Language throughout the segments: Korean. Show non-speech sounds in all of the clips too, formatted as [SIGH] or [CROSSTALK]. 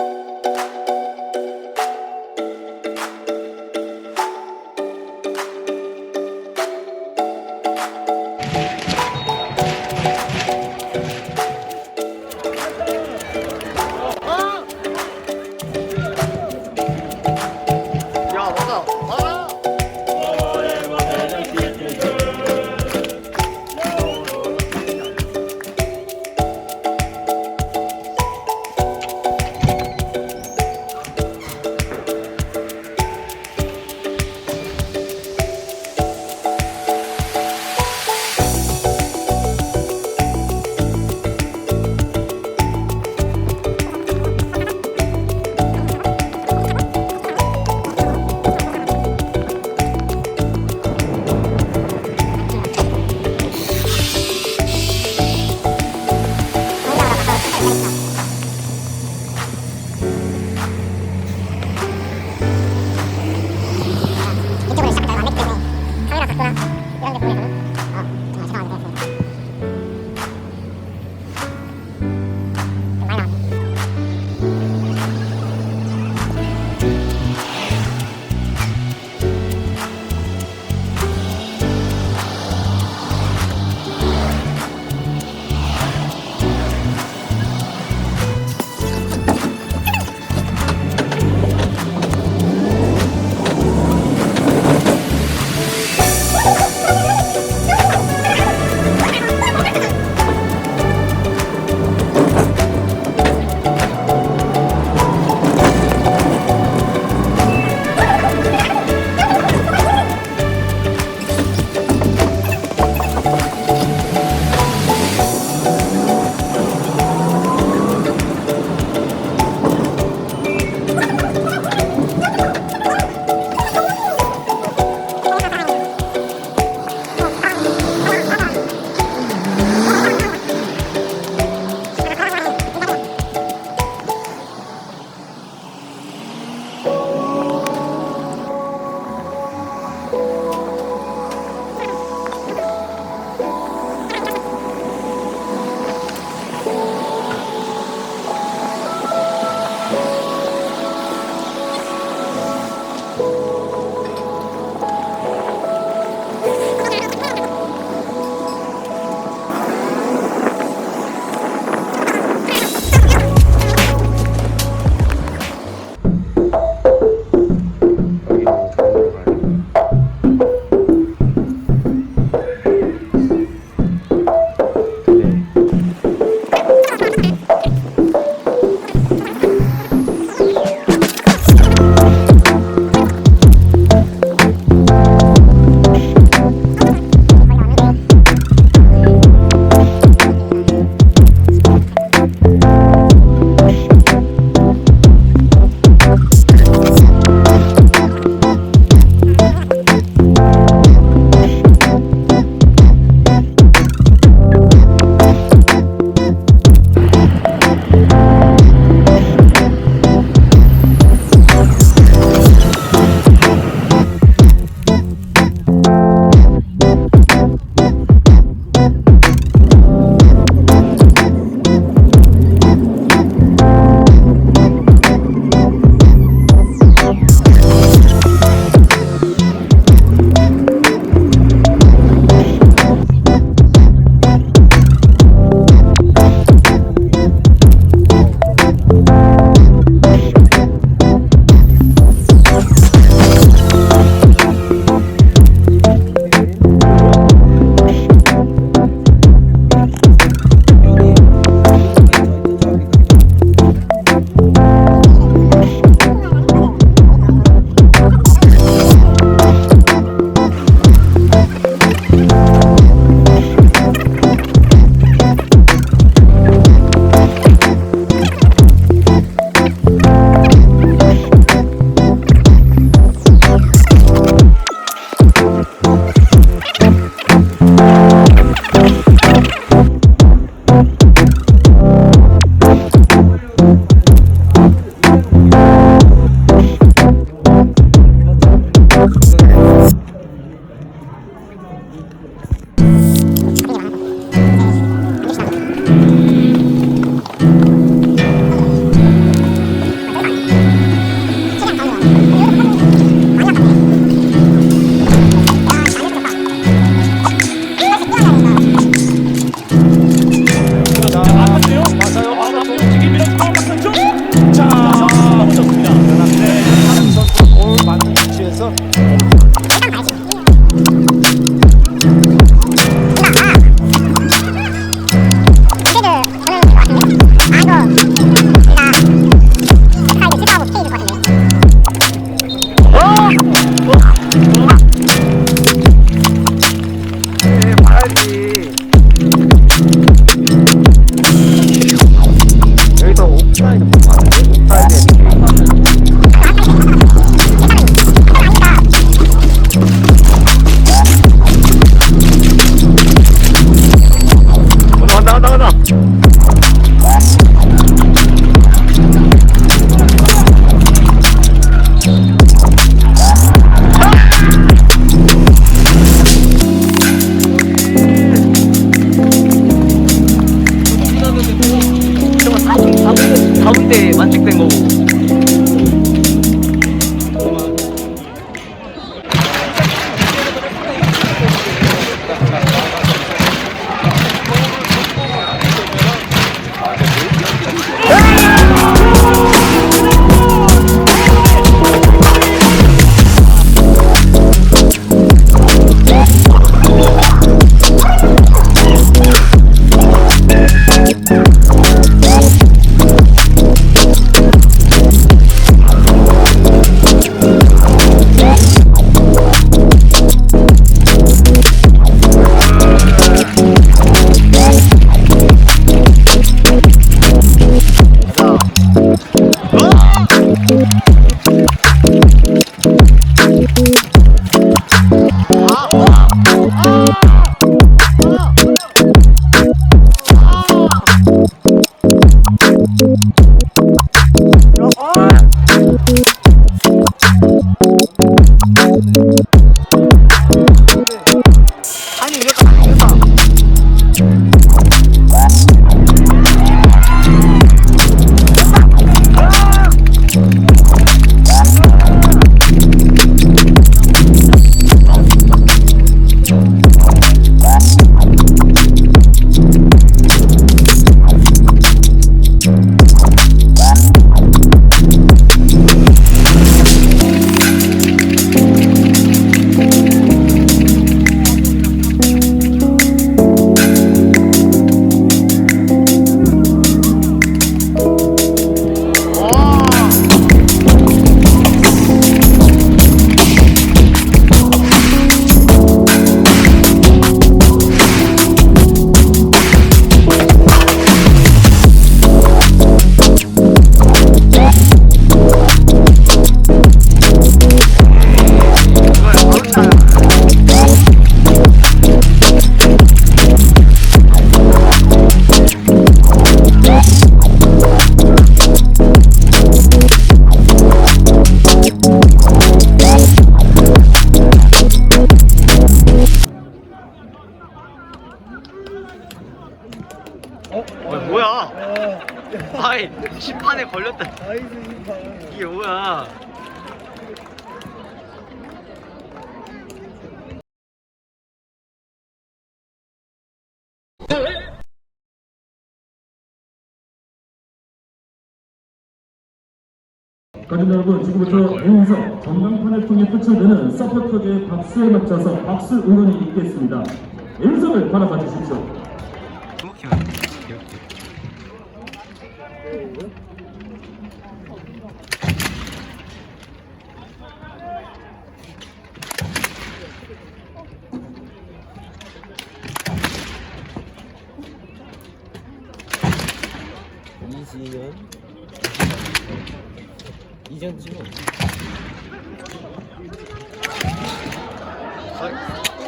야 심판에 걸렸다. 나이스 심판. 이게 뭐야? 가족 여러분 지금부터 행사 전광판을 통해 표출되는 서포터즈의 박수에 맞춰서 박수 응원이 있겠습니다. 음성을 바라봐 주십시오. 주먹히면. 이지현. 이전 지금.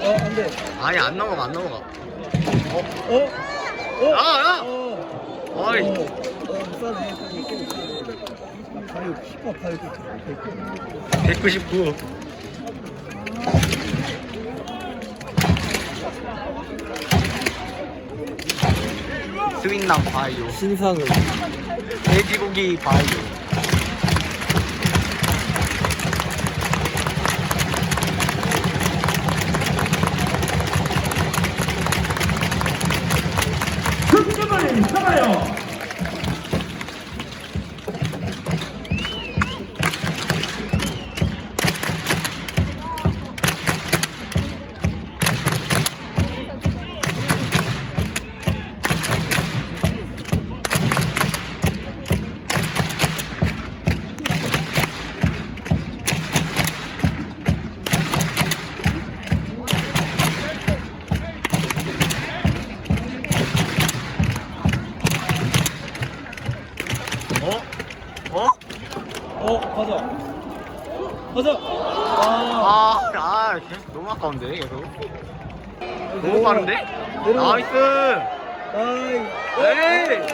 어 안돼. 아니 안 넘어가 안 넘어가. 어? 어? 아, 야! 어. 어이. 어, 어, 싸네. 가요, 키가 가요. 199. 스윗남 바이오. 신상을. 돼지고기 바이오. 나이스! 나이. 에이!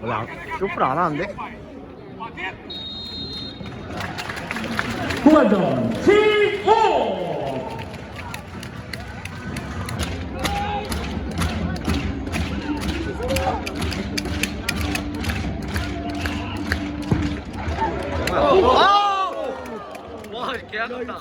원래 안, 쇼프를 안 하는데? 후반전 T5 와, 개 아깝다.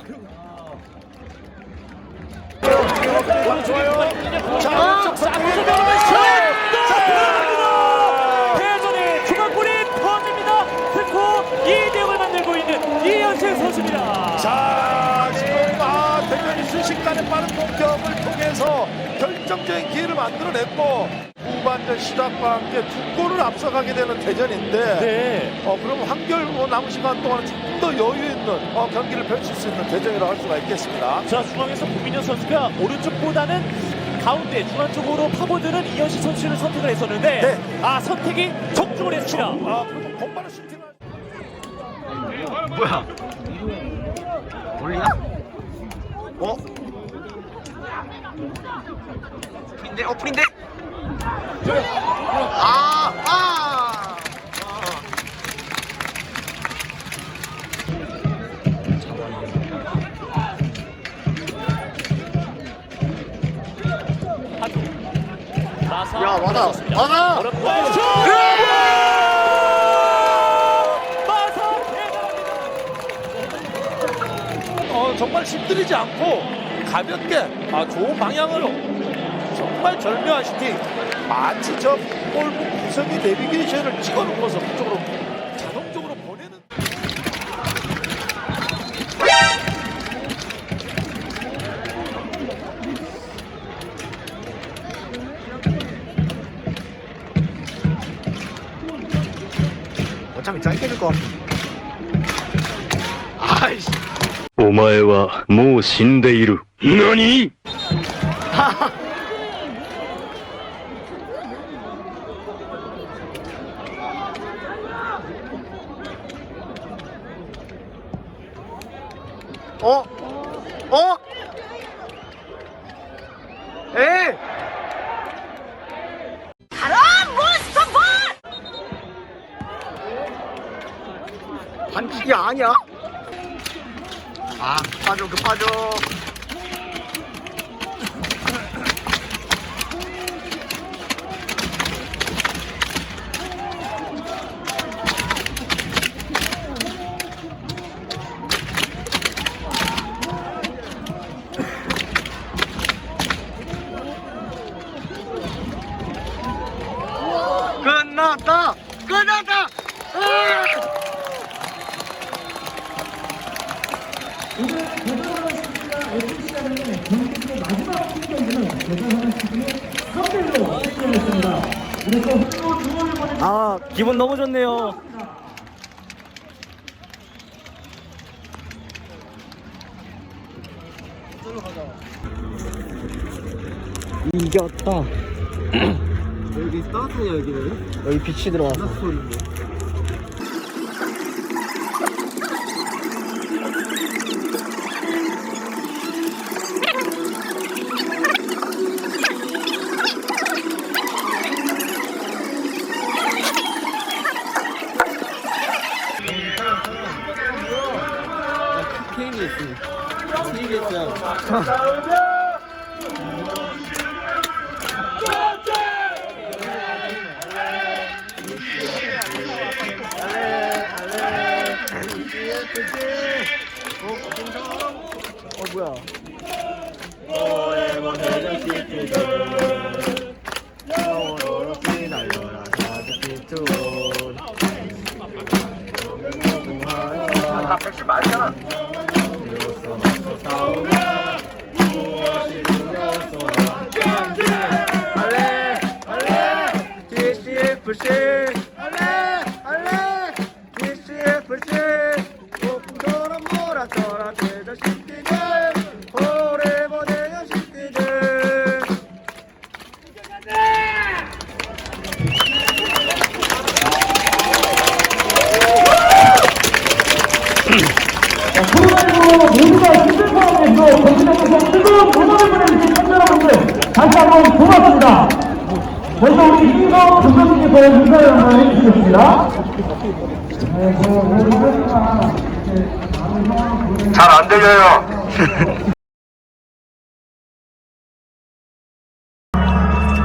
대전의 중앙골이 터집니다. 스코어 2대0을 만들고 있는 이현실 선수입니다. 자 지금 아 대전이 순식간에 빠른 공격을 통해서 결정적인 기회를 만들어냈고 후반전 시작과 함께 두 골을 앞서가게 되는 대전인데 네. 어 그럼 한결 뭐 남은 시간 동안 조금 더 여유 있는 어, 경기를 펼칠 수 있는 대전이라고 할 수가 있겠습니다. 자 중앙에서 고민현 선수가 오른쪽보다는 가운데 중앙 쪽으로 파고드는 이현실 선수를 선택을 했었는데 네. 아 선택이 적중을 했습니다. 아 그리고 곧바로 슈팅을 뭐야? 올리나? 어? 프린데? 어, 프린데? 아, 아! 야, 맞아. 맞아! 어렵고 마사 대단합니다. 어, 정말 힘들이지 않고 가볍게 아, 좋은 방향으로 정말 절묘한 슈팅 마치 저 골문 구석의 내비게이션을 찍어놓고서 그쪽으로 자동적으로 보내는 어차피 짧게 줄 거. 아이씨. お前はもう死んでいる。何 [LAUGHS] 반칙이 아니야? 아 급하죠 급하죠 끝났다 끝났다 으아! 아 기분 너무 좋네요. 이겼다. 여기 따뜻하냐 여기는? 여기 빛이 들어와서. KBS KBS야 어 뭐야? 나 백신 말잖아 할 네, 저 오늘 하지만 이렇게 많은 상황을 보내 잘안 들려요.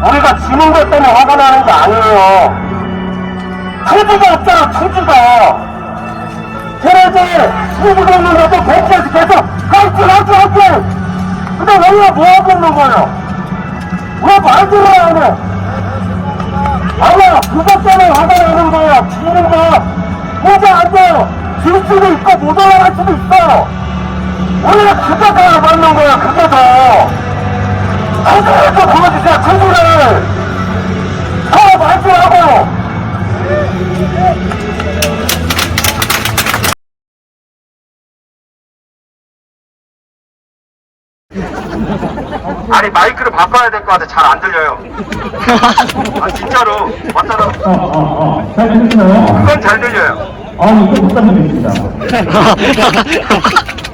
우리가 지는 것 때문에 화가 나는 게 아니에요. 투지가 없잖아, 투지가. 걔네들 수비가 없는데도 벤치에서 계속 화이팅, 화이팅, 화이팅! 근데 우리가 뭐 하고 있는 거예요? 왜 말 들어야 하네? 아니야, 그것 때문에 화가 나는 거야. 지는 거. 혼자 안 돼요. 질 수도 있고 못 올라갈 수도 있어. 우리가 그게 더 맞는 거야, 그게 더. 태도를 좀 보여주세요, 태도를. 서로 말씀하고. 아니 마이크를 바꿔야 될 것 같아. 잘 안 들려요. [LAUGHS] 아 진짜로. 맞잖아. 어, 어, 어. 잘 들리시나요? 그건 잘 들려요. 아, 이거 못 담습니다. [LAUGHS]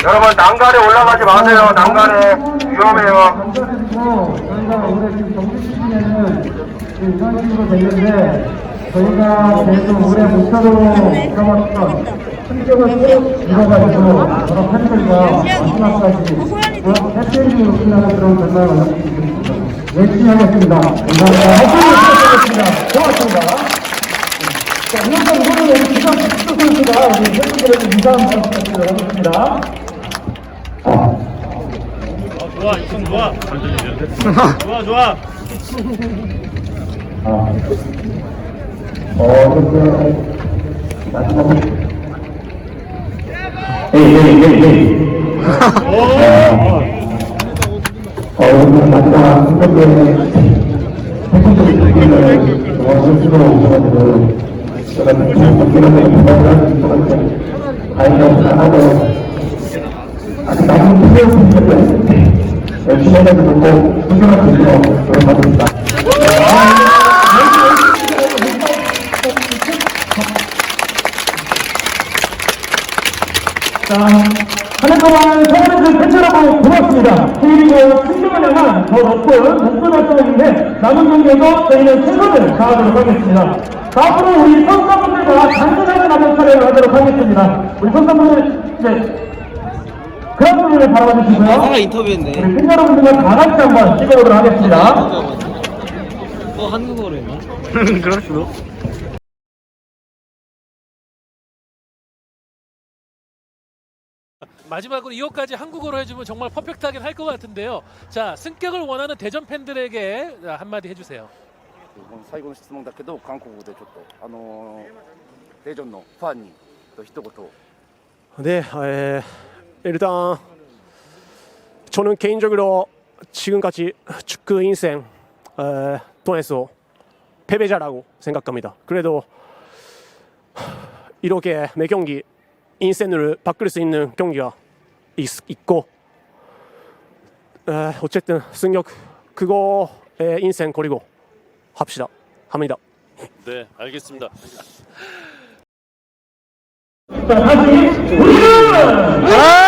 여러분 난간에 올라가지 마세요. 난간에. 위험해요. 감사드리고 저희가 올해 지금 정규 시즌에는 그 이런 식으로 됐는데 저희가 계속 올해 목표로 삼았던 승격을 쭉 이뤄가지고 여러 팬들과 마지막까지 하겠습니다. 감사합니다. 고맙습니다. 자, 이번에 우리 기상 축구 선수가 우리 팬분들에게 인사 한 말씀 드리겠습니다. 좋아, 이성 좋아. 좋아, 좋아. 아, 어, 마지막에, 에이, 에이, 에이, 에이. 어, 오늘 마지막 팬분들이 있기를 도와주시고 오셔가지고, 제가 것 같아요. 아이가 잘하고, 아직 남은 플레이오프인데, 열심히 해가지고 꼭 우승할 수 있도록 노력하겠습니다. 자, 한 해 동안 서울에서 팬여러분 고맙습니다. 그리고 승격을 향한 더 높은 목표 달성했는데 남은 경기에도 저희는 최선을 다하도록 하겠습니다. 자, 앞으로 우리 선수분들과 단순하게 남은 촬영을 하도록 하겠습니다. 우리 선수분들 이제 그라프를 바라봐 주시고요. 아까 인터뷰했네. 우리 팬 여러분들과 다 같이 한번 찍어보도록 하겠습니다. 어, 한국어로 했나? 그럴 수도. 마지막으로 이것까지 한국어로 해주면 정말 퍼펙트하긴 할 것 같은데요. 자, 승격을 원하는 대전 팬들에게 한마디 해주세요. もう最後の質問だけど韓国語でちょっとあのーレジョンのファンに一言 네, 에, 일단 저는 개인적으로 지금까지 축구 인생 에, 통해서 패배자라고 생각합니다. 그래도 이렇게 매 경기 인생을 바꿀 수 있는 경기가 있, 있고 에, 어쨌든 승력 그거의 인생 그리고 합시다 합니다. 네, 알겠습니다. 자, 다시 우리는